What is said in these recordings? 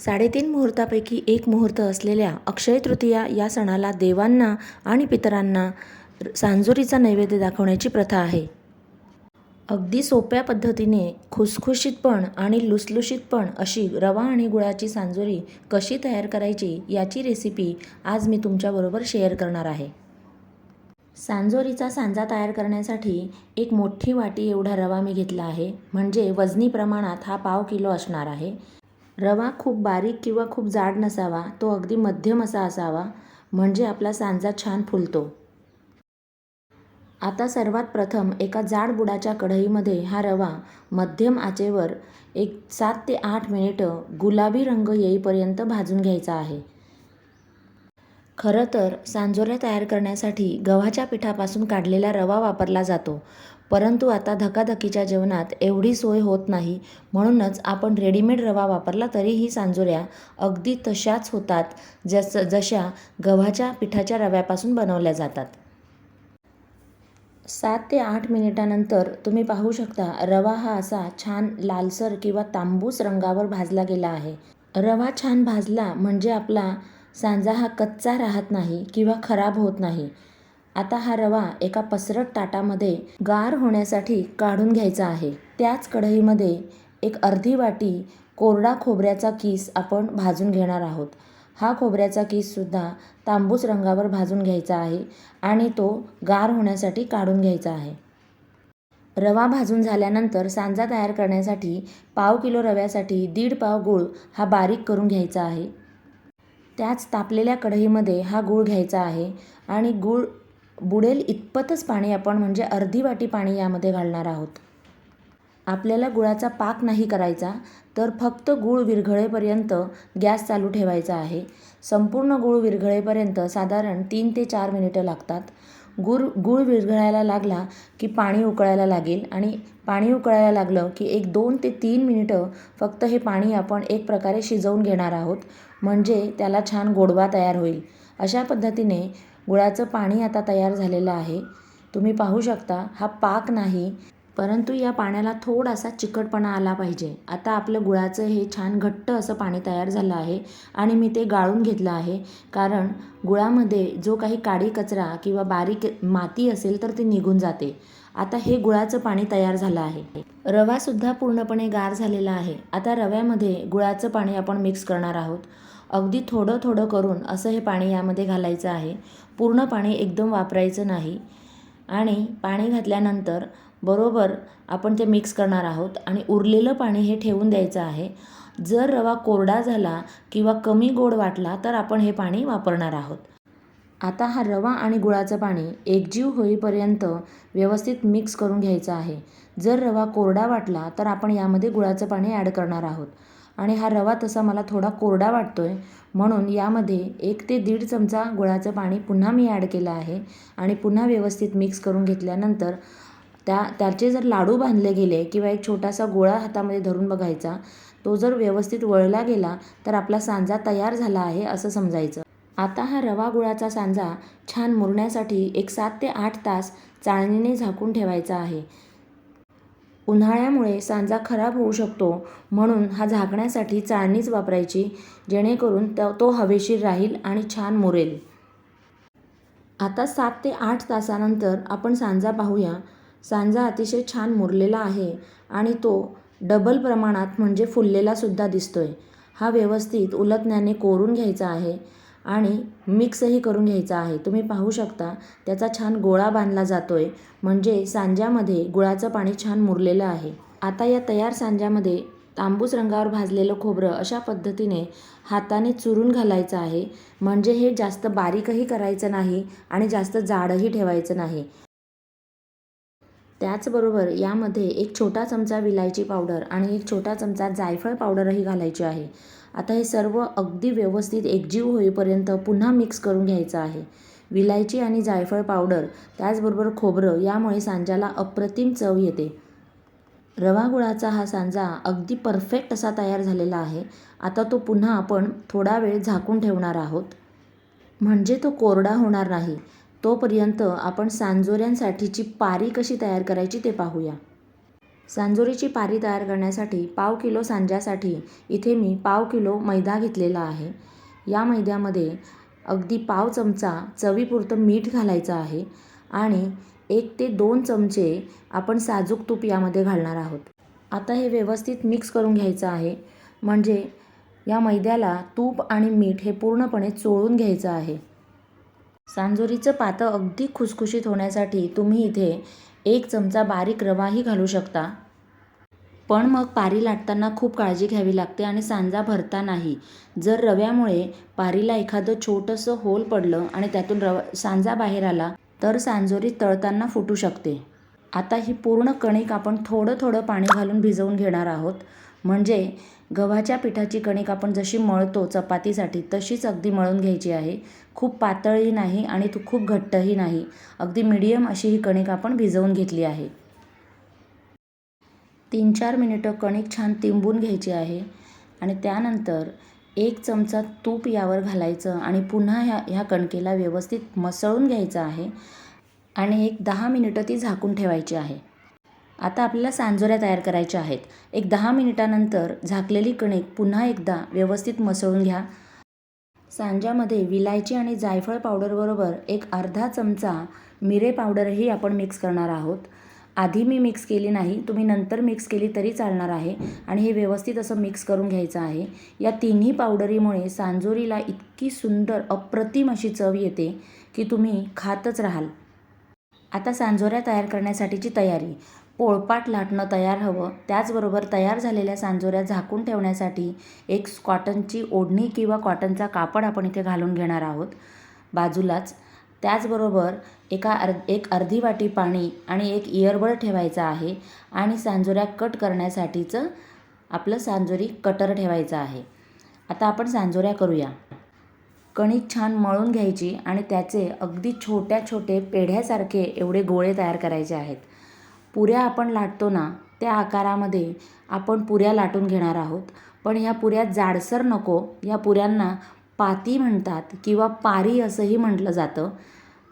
साडेतीन मुहूर्तापैकी एक मुहूर्त असलेल्या अक्षय तृतीया या सणाला देवांना आणि पितरांना सांजोरीचा नैवेद्य दाखवण्याची प्रथा आहे. अगदी सोप्या पद्धतीने खुसखुशीतपण आणि लुसलुशीतपण अशी रवा आणि गुळाची सांजोरी कशी तयार करायची याची रेसिपी आज मी तुमच्याबरोबर शेअर करणार आहे. सांजोरीचा सांजा तयार करण्यासाठी एक मोठी वाटी एवढा रवा मी घेतला आहे. म्हणजे वजनी प्रमाणात हा पाव किलो असणार आहे. रवा खूप बारीक किंवा खूप जाड नसावा तो अगदी मध्यम असा असावा म्हणजे आपला सांजा छान फुलतो. आता सर्वात प्रथम एका जाड बुडाच्या कढईमध्ये हा रवा मध्यम आचेवर एक सात ते आठ मिनिटं गुलाबी रंग येईपर्यंत भाजून घ्यायचा आहे. खरं तर सांजोऱ्या तयार करण्यासाठी गव्हाच्या पिठापासून काढलेला रवा वापरला जातो परंतु आता धकाधकीच्या जेवणात एवढी सोय होत नाही म्हणूनच आपण रेडीमेड रवा वापरला तरीही सांजोऱ्या अगदी तशाच होतात जस जशा गव्हाच्या पिठाच्या रव्यापासून बनवल्या जातात. सात ते आठ मिनिटानंतर तुम्ही पाहू शकता रवा हा असा छान लालसर किंवा तांबूस रंगावर भाजला गेला आहे. रवा छान भाजला म्हणजे आपला सांजा हा कच्चा राहत नाही किंवा खराब होत नाही. आता हा रवा एका पसरट ताटामध्ये गार होण्यासाठी काढून घ्यायचा आहे. त्याच कढईमध्ये एक अर्धी वाटी कोरडा खोबऱ्याचा किस आपण भाजून घेणार आहोत. हा खोबऱ्याचा किससुद्धा तांबूस रंगावर भाजून घ्यायचा आहे आणि तो गार होण्यासाठी काढून घ्यायचा आहे. रवा भाजून झाल्यानंतर सांजा तयार करण्यासाठी पाव किलो रव्यासाठी दीड पाव गूळ हा बारीक करून घ्यायचा आहे. त्याच तापलेल्या कढईमध्ये हा गूळ घ्यायचा आहे आणि गूळ बुडेल इतपतच पाणी आपण म्हणजे अर्धी वाटी पाणी यामध्ये घालणार आहोत. आपल्याला गुळाचा पाक नाही करायचा तर फक्त गूळ विरघळेपर्यंत गॅस चालू ठेवायचा आहे. संपूर्ण गूळ विरघळेपर्यंत साधारण तीन ते चार मिनिटं लागतात. गुळ गूळ विरघळायला लागला की पाणी उकळायला लागेल आणि पाणी उकळायला लागलं की एक दोन ते तीन मिनिटं फक्त हे पाणी आपण एक प्रकारे शिजवून घेणार आहोत. म्हणजे त्याला छान गोडवा तयार होईल. अशा पद्धतीने गुळाचं पाणी आता तयार झालेलं आहे. तुम्ही पाहू शकता हा पाक नाही परंतु या पाण्याला थोडासा चिकटपणा आला पाहिजे. आता आपलं गुळाचं हे छान घट्ट असं पाणी तयार झालं आहे आणि मी ते गाळून घेतलं आहे. कारण गुळामध्ये जो काही काडी कचरा किंवा बारीक माती असेल तर ती निघून जाते. आता हे गुळाचं पाणी तयार झालं आहे. रवासुद्धा पूर्णपणे गार झालेला आहे. आता रव्यामध्ये गुळाचं पाणी आपण मिक्स करणार आहोत. अगदी थोडं थोडं करून असं हे पाणी यामध्ये घालायचं आहे. पूर्ण पाणी एकदम वापरायचं नाही. आणि पाणी घातल्यानंतर बरोबर आपण ते मिक्स करणार आहोत आणि उरलेलं पाणी हे ठेवून द्यायचं आहे. जर रवा कोरडा झाला किंवा कमी गोड वाटला तर आपण हे पाणी वापरणार आहोत. आता हा रवा आणि गुळाचं पाणी एकजीव होईपर्यंत व्यवस्थित मिक्स करून घ्यायचं आहे. जर रवा कोरडा वाटला तर आपण यामध्ये गुळाचं पाणी ॲड करणार आहोत. आणि हा रवा तसा मला थोडा कोरडा वाटतो आहे म्हणून यामध्ये एक ते दीड चमचा गुळाचं पाणी पुन्हा मी ॲड केलं आहे आणि पुन्हा व्यवस्थित मिक्स करून घेतल्यानंतर त्या त्याचे जर लाडू बांधले गेले किंवा एक छोटासा गोळा हातामध्ये धरून बघायचा तो जर व्यवस्थित वळला गेला तर आपला सांजा तयार झाला आहे असं समजायचं. आता हा रवा गुळाचा सांजा छान मुरण्यासाठी एक सात ते आठ तास चाळणीने झाकून ठेवायचा आहे. उन्हाळ्यामुळे सांजा खराब होऊ शकतो म्हणून हा झाकण्यासाठी चाळणीच वापरायची जेणेकरून त तो हवेशीर राहील आणि छान मुरेल. आता सात ते आठ तासानंतर आपण सांजा पाहूया. सांजा अतिशय छान मुरलेला आहे आणि तो डबल प्रमाणात म्हणजे फुललेलासुद्धा दिसतो आहे हा व्यवस्थित उलटण्याने कोरून घ्यायचा आहे. आणि मिक्सही करून घ्यायचा आहे. तुम्ही पाहू शकता त्याचा छान गोळा बांधला जातो आहे म्हणजे सांज्यामध्ये गुळाचं पाणी छान मुरलेलं आहे. आता या तयार सांज्यामध्ये तांबूस रंगावर भाजलेलं खोबरं अशा पद्धतीने हाताने चुरून घालायचं आहे. म्हणजे हे जास्त बारीकही करायचं नाही आणि जास्त जाडही ठेवायचं नाही. त्याचबरोबर यामध्ये एक छोटा चमचा विलायची पावडर आणि एक छोटा चमचा जायफळ पावडरही घालायची आहे. आता हे सर्व अगदी व्यवस्थित एकजीव होईपर्यंत पुन्हा मिक्स करून घ्यायचं आहे. विलायची आणि जायफळ पावडर त्याचबरोबर खोबरं यामुळे सांजाला अप्रतिम चव येते. रवा गुळाचा हा सांजा अगदी परफेक्ट असा तयार झालेला आहे. आता तो पुन्हा आपण थोडा वेळ झाकून ठेवणार आहोत. म्हणजे तो कोरडा होणार नाही. तोपर्यंत आपण सांजोऱ्यांसाठीची पारी कशी तयार करायची ते पाहूया. सांजोरीची पारी तयार करण्यासाठी पाव किलो सांज्यासाठी इथे मी पाव किलो मैदा घेतलेला आहे. या मैद्यामध्ये अगदी पाव चमचा चवीपुरतं मीठ घालायचं आहे आणि एक ते दोन चमचे आपण साजूक तूप यामध्ये घालणार आहोत. आता हे व्यवस्थित मिक्स करून घ्यायचं आहे. म्हणजे या मैद्याला तूप आणि मीठ हे पूर्णपणे चोळून घ्यायचं आहे. सांजोरीचं पातं अगदी खुसखुशीत होण्यासाठी तुम्ही इथे एक चमचा बारीक रवाही घालू शकता. पण मग पारी लाटताना खूप काळजी घ्यावी लागते आणि सांजा भरता नाही. जर रव्यामुळे पारीला एखादं छोटंसं होल पडलं आणि त्यातून रवा सांजा बाहेर आला तर सांजोरी तळताना फुटू शकते. आता ही पूर्ण कणिक आपण थोडं थोडं पाणी घालून भिजवून घेणार आहोत. म्हणजे गव्हाच्या पिठाची कणिक आपण जशी मळतो चपातीसाठी तशीच अगदी मळून घ्यायची आहे. खूप पातळही नाही आणि तू खूप घट्टही नाही. अगदी मिडियम अशी ही कणिक आपण भिजवून घेतली आहे. तीन चार मिनिटं कणिक छान तिंबून घ्यायची आहे आणि त्यानंतर एक चमचा तूप यावर घालायचं आणि पुन्हा ह्या ह्या कणकेला व्यवस्थित मसळून घ्यायचं आहे आणि एक दहा मिनिटं ती झाकून ठेवायची आहे. आता आपल्याला सांजोऱ्या तयार करायच्या आहेत. एक दहा मिनिटानंतर झाकलेली कणिक पुन्हा एकदा व्यवस्थित मसळून घ्या. सांज्यामध्ये विलायची आणि जायफळ पावडरबरोबर एक अर्धा चमचा मिरे पावडरही आपण मिक्स करणार आहोत. आधी मी मिक्स केली नाही तुम्ही नंतर मिक्स केली तरी चालणार आहे आणि हे व्यवस्थित असं मिक्स करून घ्यायचं आहे. या तिन्ही पावडरीमुळे सांजोरीला इतकी सुंदर अप्रतिम अशी चव येते की तुम्ही खातच राहाल. आता सांजोऱ्या तयार करण्यासाठीची तयारी. पोळपाट लाटणं तयार हवं. त्याचबरोबर तयार झालेल्या सांजोऱ्या झाकून ठेवण्यासाठी एक कॉटनची ओढणी किंवा कॉटनचा कापड आपण इथे घालून घेणार आहोत. बाजूलाच त्याचबरोबर एका अर् एक अर्धी वाटी पाणी आणि एक इयरबड ठेवायचा आहे आणि सांजोऱ्या कट करण्यासाठीचं आपलं सांजोरी कटर ठेवायचं आहे. आता आपण सांजोऱ्या करूया. कणिक छान मळून घ्यायची आणि त्याचे अगदी छोट्या छोटे पेढ्यासारखे एवढे गोळे तयार करायचे आहेत. पुऱ्या आपण लाटतो ना त्या आकारामध्ये आपण पुऱ्या लाटून घेणार आहोत. पण ह्या पुऱ्या जाडसर नको. या पुऱ्यांना पाती म्हणतात किंवा पारी असंही म्हटलं जातं.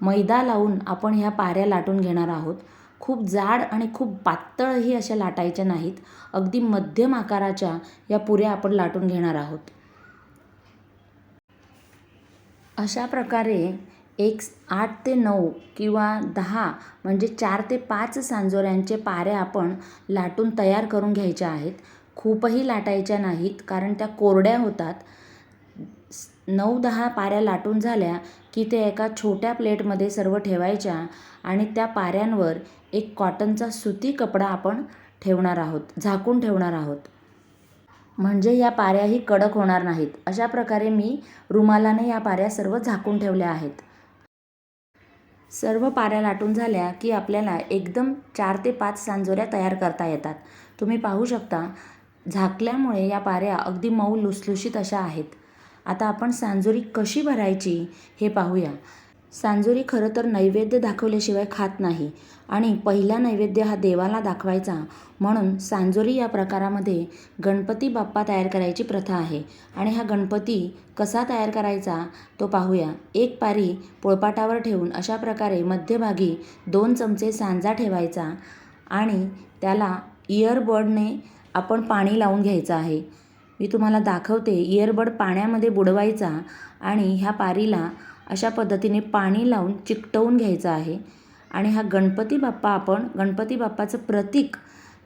मैदा लावून आपण ह्या पाऱ्या लाटून घेणार आहोत. खूप जाड आणि खूप पातळही अशा लाटायच्या नाहीत. अगदी मध्यम आकाराच्या या पुऱ्या आपण लाटून घेणार आहोत. अशा प्रकारे एक आठ ते नऊ किंवा दहा म्हणजे चार ते पाच सांजोऱ्यांचे पाऱ्या आपण लाटून तयार करून घ्यायच्या आहेत. खूपही लाटायच्या नाहीत कारण त्या कोरड्या होतात. नऊ दहा पाऱ्या लाटून झाल्या की ते एका छोट्या प्लेटमध्ये सर्व ठेवायच्या आणि त्या पाऱ्यांवर एक कॉटनचा सुती कपडा आपण ठेवणार आहोत झाकून ठेवणार आहोत. म्हणजे या पाऱ्याही कडक होणार नाहीत. अशा प्रकारे मी रुमालाने या पाऱ्या सर्व झाकून ठेवल्या आहेत. सर्व पाऱ्या लाटून झाल्या की आपल्याला एकदम चार ते पाच सांजोऱ्या तयार करता येतात. तुम्ही पाहू शकता झाकल्यामुळे या पाऱ्या अगदी मऊ लुसलुशीत अशा आहेत. आता आपण सांजोरी कशी भरायची हे पाहूया. सांजोरी खरं तर नैवेद्य दाखवल्याशिवाय खात नाही आणि पहिला नैवेद्य हा देवाला दाखवायचा म्हणून सांजोरी या प्रकारामध्ये गणपती बाप्पा तयार करायची प्रथा आहे. आणि हा गणपती कसा तयार करायचा तो पाहूया. एक पारी पोळपाटावर ठेवून अशा प्रकारे मध्यभागी दोन चमचे सांजा ठेवायचा आणि त्याला इयरबडने आपण पाणी लावून घ्यायचं आहे. मी तुम्हाला दाखवते इयरबड पाण्यामध्ये बुडवायचा आणि ह्या पारीला अशा पद्धतीने पाणी लावून चिकटवून घ्यायचं आहे. आणि हा गणपती बाप्पा आपण गणपती बाप्पाचं प्रतीक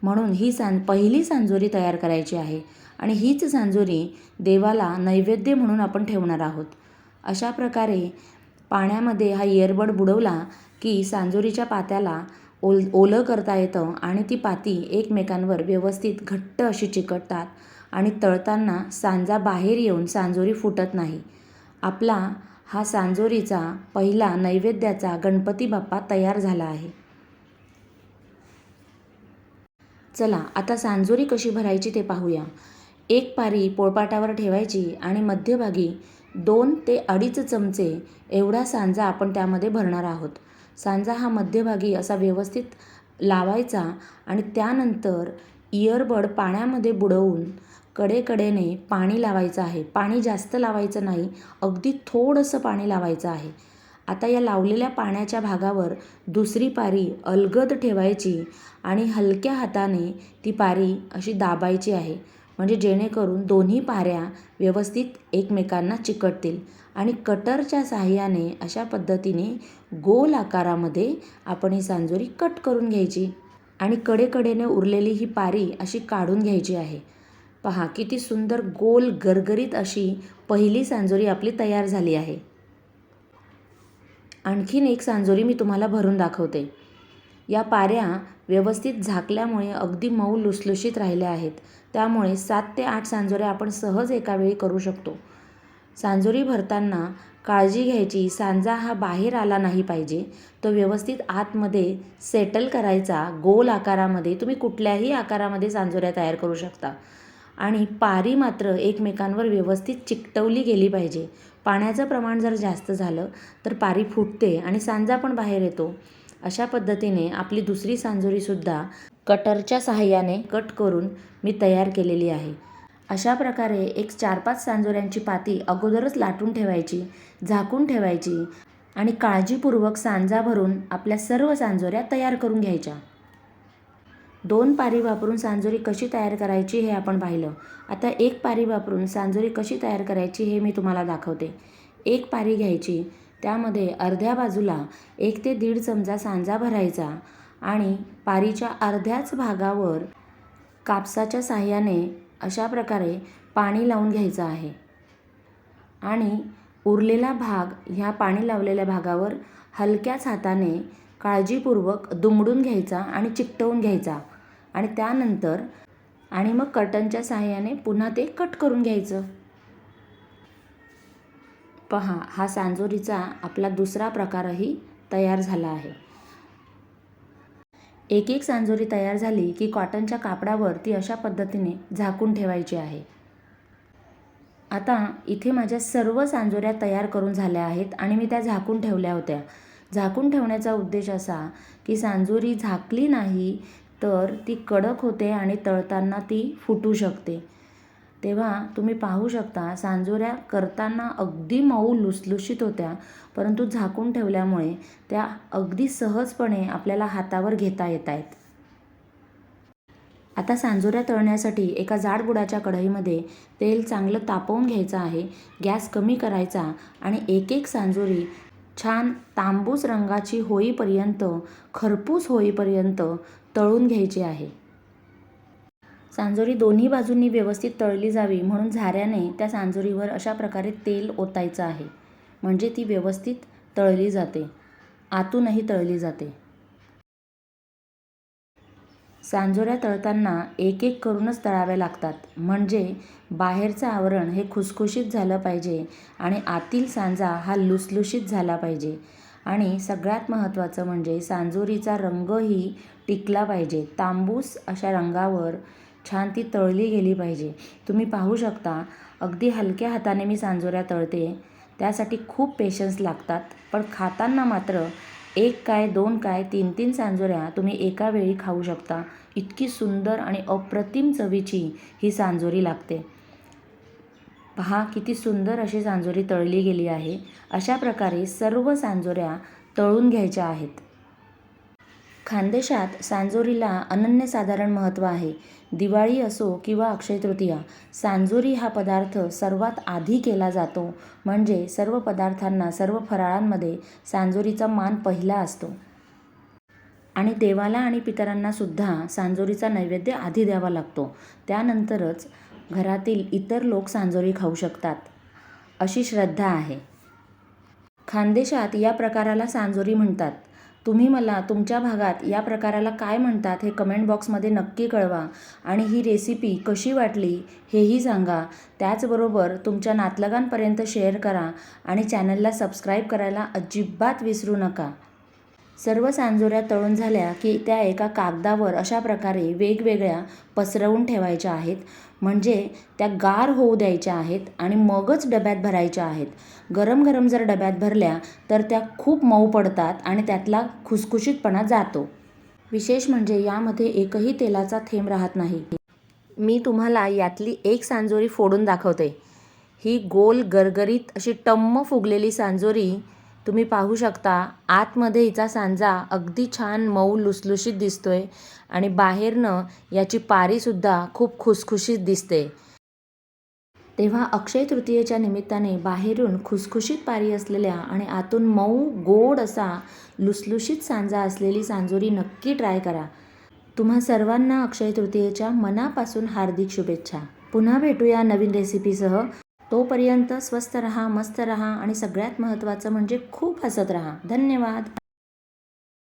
म्हणून ही सांज पहिली सांजोरी तयार करायची आहे. आणि हीच सांजोरी देवाला नैवेद्य म्हणून आपण ठेवणार आहोत. अशा प्रकारे पाण्यामध्ये हा इयरबड बुडवला की सांजोरीच्या पात्याला ओल ओलं करता येतं आणि ती पाती एकमेकांवर व्यवस्थित घट्ट अशी चिकटतात आणि तळताना सांजा बाहेर येऊन सांजोरी फुटत नाही. आपला हा सांजोरीचा पहिला नैवेद्याचा गणपती बाप्पा तयार झाला आहे. चला आता सांजोरी कशी भरायची ते पाहूया. एक पारी पोळपाटावर ठेवायची आणि मध्यभागी दोन ते अडीच चमचे एवढा सांजा आपण त्यामध्ये भरणार आहोत. सांजा हा मध्यभागी असा व्यवस्थित लावायचा आणि त्यानंतर इयरबड पाण्यामध्ये बुडवून कडेकडेने पाणी लावायचं आहे. पाणी जास्त लावायचं नाही अगदी थोडंसं पाणी लावायचं आहे. आता या लावलेल्या पाण्याच्या भागावर दुसरी पारी अलगद ठेवायची आणि हलक्या हाताने ती पारी अशी दाबायची आहे. म्हणजे जेणेकरून दोन्ही पाऱ्या व्यवस्थित एकमेकांना चिकटतील आणि कटरच्या साहाय्याने अशा पद्धतीने गोल आकारामध्ये आपण ही सांजोरी कट करून घ्यायची आणि कडेकडेने उरलेली ही पारी अशी काढून घ्यायची आहे. पहा किती सुंदर गोल गरगरीत अशी पहिली सांजोरी आपली तयार झाली आहे. आणखीन एक सांजोरी मी तुम्हाला भरून दाखवते. या पाऱ्या व्यवस्थित झाकल्यामुळे अगदी मऊ लुसलुशीत राहिल्या आहेत. त्यामुळे सात ते आठ सांजोऱ्या आपण सहज एकावेळी करू शकतो. सांजोरी भरताना काळजी घ्यायची सांजा हा बाहेर आला नाही पाहिजे. तो व्यवस्थित आतमध्ये सेटल करायचा. गोल आकारामध्ये तुम्ही कुठल्याही आकारामध्ये सांजोऱ्या तयार करू शकता. आणि पारी मात्र एकमेकांवर व्यवस्थित चिकटवली गेली पाहिजे. पाण्याचं प्रमाण जर जास्त झालं तर पारी फुटते आणि सांजा पण बाहेर येतो. अशा पद्धतीने आपली दुसरी सांजोरीसुद्धा कटरच्या सहाय्याने कट करून मी तयार केलेली आहे. अशा प्रकारे एक चार पाच सांजोऱ्यांची पाती अगोदरच लाटून ठेवायची झाकून ठेवायची आणि काळजीपूर्वक सांजा भरून आपल्या सर्व सांजोऱ्या तयार करून घ्यायच्या. दोन पारी वापरून सांजोरी कशी तयार करायची हे आपण पाहिलं. आता एक पारी वापरून सांजोरी कशी तयार करायची हे मी तुम्हाला दाखवते. एक पारी घ्यायची. त्यामध्ये अर्ध्या बाजूला एक ते दीड चमचा सांजा भरायचा आणि पारीच्या अर्ध्याच भागावर कापसाच्या साह्याने अशा प्रकारे पाणी लावून घ्यायचं आहे. आणि उरलेला भाग ह्या पाणी लावलेल्या भागावर हलक्याच हाताने काळजीपूर्वक दुमडून घ्यायचा आणि चिकटवून घ्यायचा. आणि त्यानंतर आणि मग कर्टनच्या सहाय्याने पुन्हा ते कट करून घ्यायचं. पहा हा सांजोरीचा आपला दुसरा प्रकारही तयार झाला आहे. एक एक सांजोरी तयार झाली की कॉटनच्या कापडावर ती अशा पद्धतीने झाकून ठेवायची आहे. आता इथे माझ्या सर्व सांजोऱ्या तयार करून झाल्या आहेत आणि मी त्या झाकून ठेवल्या होत्या. झाकून ठेवण्याचा उद्देश असा की सांजोरी झाकली नाही तर ती कडक होते आणि तळताना ती फुटू शकते. तेव्हा तुम्ही पाहू शकता सांजोऱ्या करताना अगदी मऊ लुसलुशीत होत्या परंतु झाकून ठेवल्यामुळे त्या अगदी सहजपणे आपल्याला हातावर घेता येत आहेत. आता सांजोऱ्या तळण्यासाठी एका जाड बुडाच्या कढईमध्ये तेल चांगलं तापवून घ्यायचं आहे गॅस कमी करायचा आणि एक एक सांजोरी छान तांबूस रंगाची होईपर्यंत खरपूस होईपर्यंत तळून घ्यायची आहे. सांजोरी दोन्ही बाजूंनी व्यवस्थित तळली जावी म्हणून झाऱ्याने त्या सांजोरीवर अशा प्रकारे तेल ओतायचं आहे. म्हणजे ती व्यवस्थित तळली जाते. आतूनही तळली जाते. सांजोऱ्या तळताना एक एक करूनच तळाव्या लागतात. म्हणजे बाहेरचं आवरण हे खुसखुशीत झालं पाहिजे आणि आतील सांजा हा लुसलुशीत झाला पाहिजे. आणि सगळ्यात महत्त्वाचं म्हणजे सांजोरीचा रंगही टिकला पाहिजे. तांबूस अशा रंगावर छान ती तळली गेली पाहिजे. तुम्ही पाहू शकता अगदी हलक्या हाताने मी सांजोऱ्या तळते. त्यासाठी खूप पेशन्स लागतात. पण खाताना मात्र एक काय दोन काय तीन तीन सांजोऱ्या तुम्ही एका वेळी खाऊ शकता. इतकी सुंदर आणि अप्रतिम चवीची ही सांजोरी लागते. पहा किती सुंदर अशी सांजोरी तळली गेली आहे. अशा प्रकारे सर्व सांजोऱ्या तळून घ्यायच्या आहेत. खानदेशात सांजोरीला अनन्यसाधारण महत्त्व आहे. दिवाळी असो किंवा अक्षय तृतीया सांजोरी हा पदार्थ सर्वात आधी केला जातो. म्हणजे सर्व पदार्थांना सर्व फराळांमध्ये सांजोरीचा मान पहिला असतो. आणि देवाला आणि पितरांना सुद्धा सांजोरीचा नैवेद्य आधी द्यावा लागतो. त्यानंतरच घरातील इतर लोक सांजोरी खाऊ शकतात अशी श्रद्धा आहे. खानदेशात या प्रकाराला सांजोरी म्हणतात. तुम्ही मला तुमच्या भागात या प्रकाराला काय म्हणतात हे कमेंट बॉक्समध्ये नक्की कळवा आणि ही रेसिपी कशी वाटली हेही सांगा. त्याचबरोबर तुमच्या नातलगांपर्यंत शेअर करा आणि चॅनलला सबस्क्राईब करायला अजिबात विसरू नका. सर्व सांजोऱ्या तळून झाल्या की त्या एका कागदावर अशा प्रकारे वेगवेगळ्या पसरवून ठेवायच्या आहेत. म्हणजे त्या गार होऊ द्यायच्या आहेत आणि मगच डब्यात भरायच्या आहेत. गरम गरम जर डब्यात भरल्या तर त्या खूप मऊ पडतात आणि त्यातला खुसखुशीतपणा जातो. विशेष म्हणजे यामध्ये एकही तेलाचा थेंब राहत नाही. मी तुम्हाला यातली एक सांजोरी फोडून दाखवते. ही गोल गरगरीत अशी टम्म फुगलेली सांजोरी तुम्ही पाहू शकता आतमध्ये हिचा सांजा अगदी छान मऊ लुसलुशीत दिसतोय आणि बाहेरनं याची पारीसुद्धा खूप खुसखुशीत दिसते. तेव्हा अक्षय तृतीयेच्या निमित्ताने बाहेरून खुसखुशीत पारी असलेल्या आणि आतून मऊ गोड असा लुसलुशीत सांजा असलेली सांजोरी नक्की ट्राय करा. तुम्हा सर्वांना अक्षय तृतीयेच्या मनापासून हार्दिक शुभेच्छा. पुन्हा भेटूया नवीन रेसिपीसह तोपर्यंत स्वस्त रहा मस्त रहा आणि सगळ्यात महत्त्वाचं म्हणजे खूप हसत रहा. धन्यवाद.